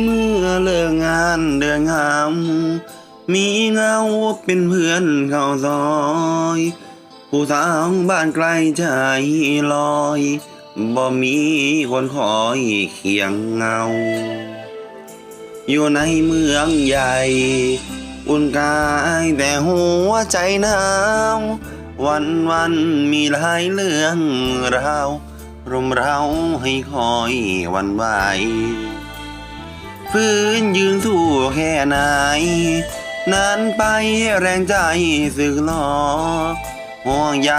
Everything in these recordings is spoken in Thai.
เมื่อเลิกงานเดือนงามมีเงาเป็นเพื่อนเข้าซอย ผู้สาวบ้านไกลใจลอยบ่มีคนคอยเคียงเงา อยู่ในเมืองใหญ่ อุ่นกายแต่หัวใจหนาววันวันมีหลายเรื่องราวรุมเราให้คอยวันไหว ฟื้นยืนสู้แค่ไหน นานไปแรงใจสึกหลอห่วงใย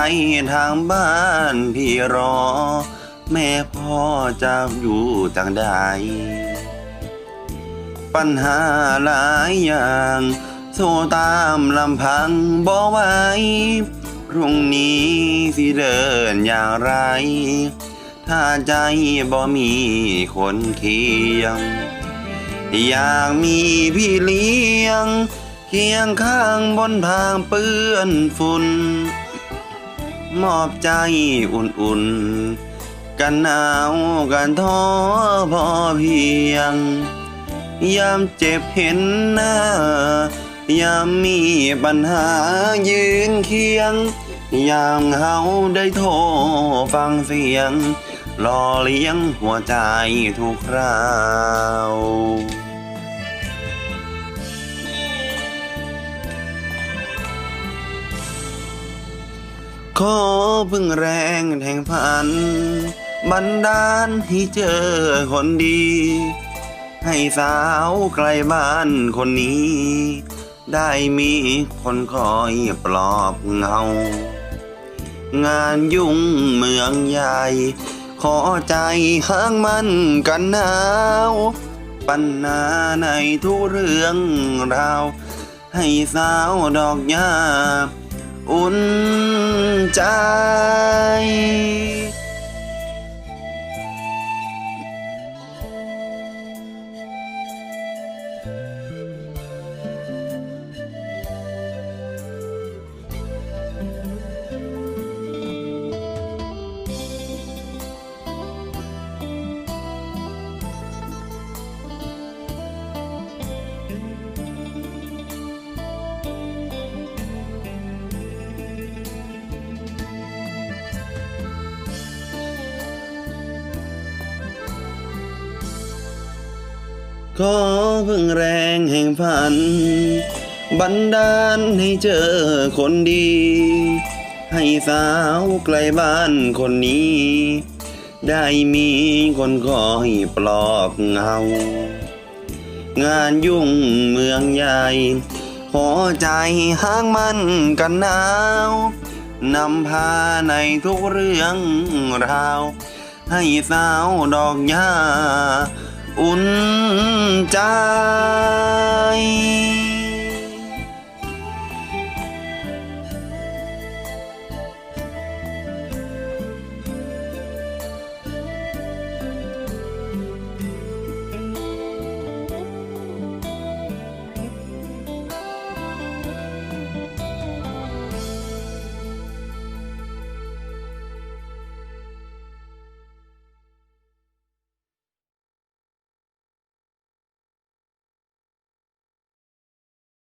ทางบ้านพี่รอ แม่พ่อจะอยู่จังใด ปัญหาหลายอย่างโซตามลำพังบ่ไหวพรุ่งนี้สิเดินอย่างไร ถ้าใจบ่มีคนเคียง อยากมีพี่เลี้ยง เคียงข้างบนทางเปื้อนฝุ่น มอบใจอุ่นๆ กันหนาวกันท้อพอเพียง ยามเจ็บเห็นหน้า ยามมีปัญหายืนเคียง ยามเฮาได้โทรฟังเสียงรอเลี้ยงหัวใจทุกคราว ขอพึ่งแรงแห่งพัน บันดาลให้เจอคนดี ให้สาวไกลบ้านคนนี้ ได้มีคนคอยปลอบเงา งานยุ่งเมืองใหญ่ ขอใจห้างมันกันหนาว ปัญหาในทุกเรื่องราว ให้สาวดอกหญ้า อุ่นใจ ขอพึ่งแรงแห่งฝัน บันดาลให้เจอคนดี ให้สาวไกลบ้านคนนี้ ได้มีคนคอยปลอบเงา งานยุ่งเมืองใหญ่ ขอใจห้างมันกันหนาวนำพาในทุกเรื่องราว ให้สาวดอกหญ้า อุ่นใจ